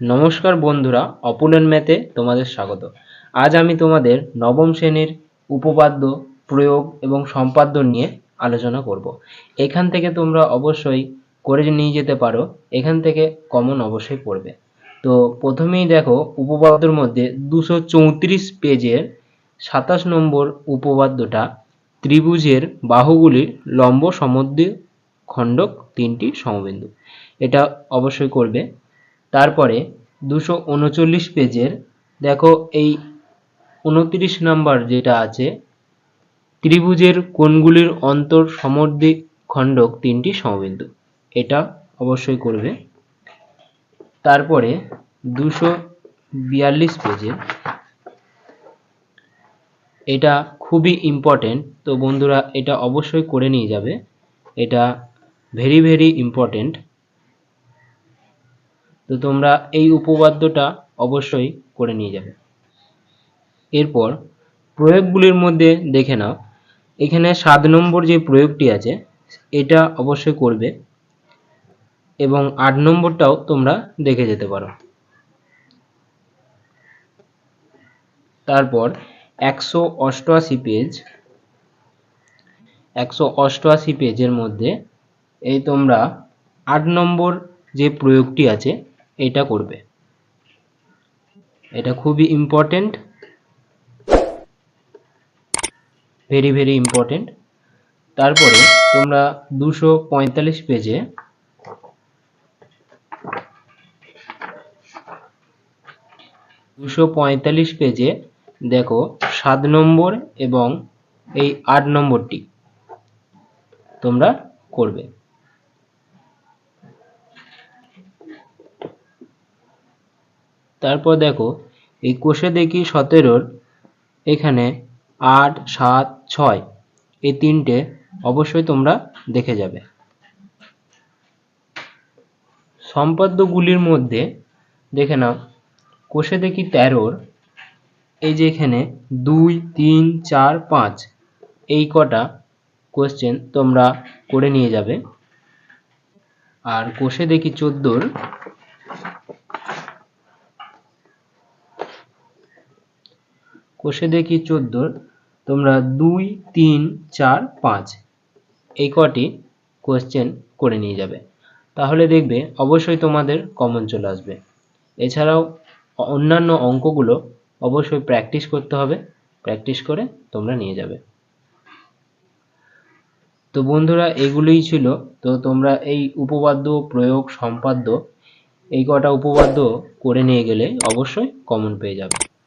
নমস্কার বন্ধুরা অপুলেন ম্যাথে তোমাদের স্বাগত। আজ আমি তোমাদের নবম শ্রেণির উপপাদ্য প্রয়োগ এবং সম্পাদ্য নিয়ে আলোচনা করব। এখান থেকে তোমরা অবশ্যই করে নিয়ে যেতে পারো, এখান থেকে কমন অবশ্যই পড়বে। তো প্রথমেই দেখো, উপপাদ্যর মধ্যে দুশো চৌত্রিশ পেজের সাতাশ নম্বর উপপাদ্যটা ত্রিভুজের বাহুগুলির লম্ব সমদ্বি খণ্ডক তিনটি সমবিন্দু। এটা অবশ্যই করবে। তারপরে দুশো উনচল্লিশ পেজের, দেখো এই উনত্রিশ নাম্বার যেটা আছে, ত্রিভুজের কোণগুলির অন্তর সমদ্বি খণ্ডক তিনটি সমবিন্দু। এটা অবশ্যই করবে। তারপরে দুশো বিয়াল্লিশ পেজে, এটা খুবই ইম্পর্টেন্ট তো বন্ধুরা এটা অবশ্যই করে নিয়ে যাবে। এটা ভেরি ভেরি ইম্পর্টেন্ট তো তোমরা এই উপপাদ্যটা অবশ্যই করে নিয়ে যাবে। এরপর প্রয়োগগুলির মধ্যে দেখে নাও। এখানে সাত নম্বর যে প্রয়োগটি আছে, এটা অবশ্যই করবে এবং আট নম্বরটাও তোমরা দেখে যেতে পারো। তারপর একশো অষ্টআশি পেজ একশো অষ্টআশি পেজের মধ্যে এই তোমরা আট নম্বর যে প্রয়োগটি আছে এটা করবে। এটা খুবই ইম্পর্টেন্ট ভেরি ভেরি ইম্পর্টেন্ট তারপরে তোমরা দুশো পঁয়তাল্লিশ পেজে দুশো পঁয়তাল্লিশ পেজে দেখো সাত নম্বর এবং এই আট নম্বরটি তোমরা করবে। তারপর দেখো, এই কোষে দেখি সতেরোর, এখানে আট, সাত, ছয়। এই তিনটে অবশ্যই তোমরা দেখে যাবে। সম্পাদ্যগুলির মধ্যে দেখে নাও, কোষে দেখি তেরোর, এই যে এখানে দুই, তিন, চার, পাঁচ, এই কটা কোশ্চেন তোমরা করে নিয়ে যাবে। আর কোষে দেখি চোদ্দোর কোষে দেখি চোদ্দোর তোমরা দুই, তিন, চার, পাঁচ। এই কটি কোশ্চেন করে নিয়ে যাবে। তাহলে দেখবে অবশ্যই তোমাদের কমন চলে আসবে। এছাড়াও অন্যান্য অঙ্কগুলো অবশ্যই প্র্যাকটিস করতে হবে। প্র্যাকটিস করে তোমরা নিয়ে যাবে। তো বন্ধুরা, এগুলোই ছিল। তো তোমরা এই উপপাদ্য প্রয়োগ সম্পাদ্য, এই কটা উপপাদ্য করে নিয়ে গেলে অবশ্যই কমন পেয়ে যাবে।